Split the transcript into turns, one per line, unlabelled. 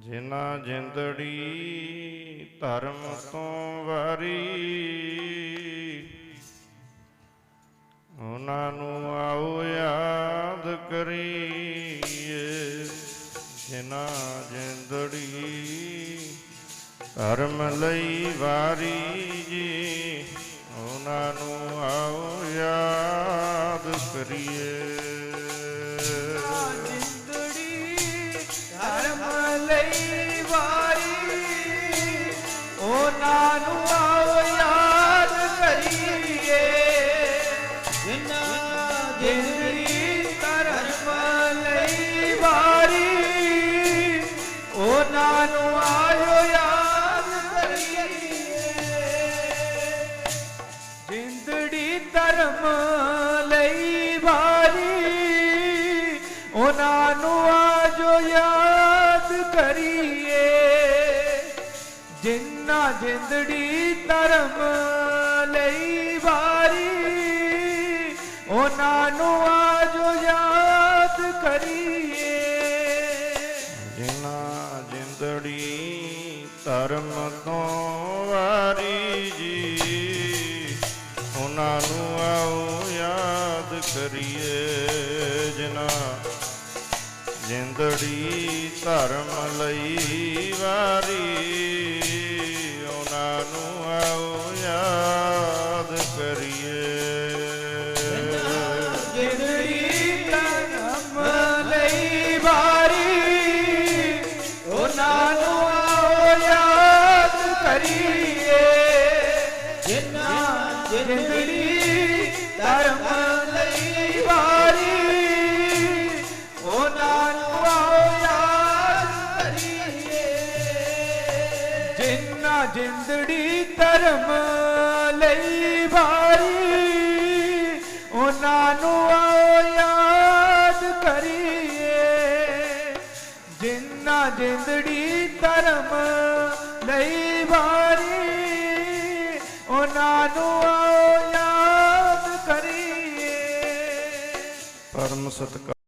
ਜਿਨਾ ਜਿੰਦੜੀ ਧਰਮ ਤੋਂ ਵਾਰੀ। ਉਹਨਾਂ ਨੂੰ ਆਓ ਯਾਦ ਕਰੀਏ। ਜਿਨਾ ਜਿੰਦੜੀ ਧਰਮ ਲਈ ਵਾਰੀ ਜੀ, ਉਹਨਾਂ ਨੂੰ ਆਓ ਯਾਦ ਕਰੀਏ।
ਜਿਨ੍ਹਾਂ ਜਿੰਦੜੀ ਧਰਮ ਲਈ ਵਾਰੀ ਉਹਨਾਂ ਨੂੰ ਆਓ ਯਾਦ ਕਰੀਏ ਜਿੰਦੜੀ ਧਰਮ ਲਈ ਵਾਰੀ ਉਹਨਾਂ ਨੂੰ ਆਜੋ ਯਾਦ ਕਰੀਏ ਜਿੰਨਾ ਜਿੰਦੜੀ ਧਰਮ ਲਈ ਉਹਨਾਂ ਨੂੰ ਆਜੋ ਯਾਦ ਕਰੀਏ।
ਜਿਨ੍ਹਾਂ ਜਿੰਦੜੀ ਧਰਮ ਤੋਂ ਵਾਰੀ ਜੀ, ਉਹਨਾਂ ਨੂੰ ਆਓ ਯਾਦ ਕਰੀਏ। ਜਿਨ੍ਹਾਂ ਜਿੰਦੜੀ ਧਰਮ ਲਈ ਵਾਰੀ, ਉਹਨਾਂ ਨੂੰ ਆਓ ਯਾਦ ਕਰੀਏ।
ਜਿਨ੍ਹਾਂ ਧਰਮ ਲਈ ਵਾਰੀ, ਉਹਨਾਂ ਨੂੰ ਆਓ ਯਾਦ ਕਰੀਏ। ਜਿਨ੍ਹਾਂ ਜਿੰਦੜੀ ਧਰਮ ਲਈ ਵਾਰੀ, ਉਹਨਾਂ ਨੂੰ ਯਾਦ ਕਰੀਏ। ਜਿੰਨਾ ਜਿੰਦੜੀ ਧਰਮ ਲਈ ਵਾਰੀ, ਉਹਨਾਂ ਨੂੰ ਆਓ ਯਾਦ
ਸਤਿਕਾਰ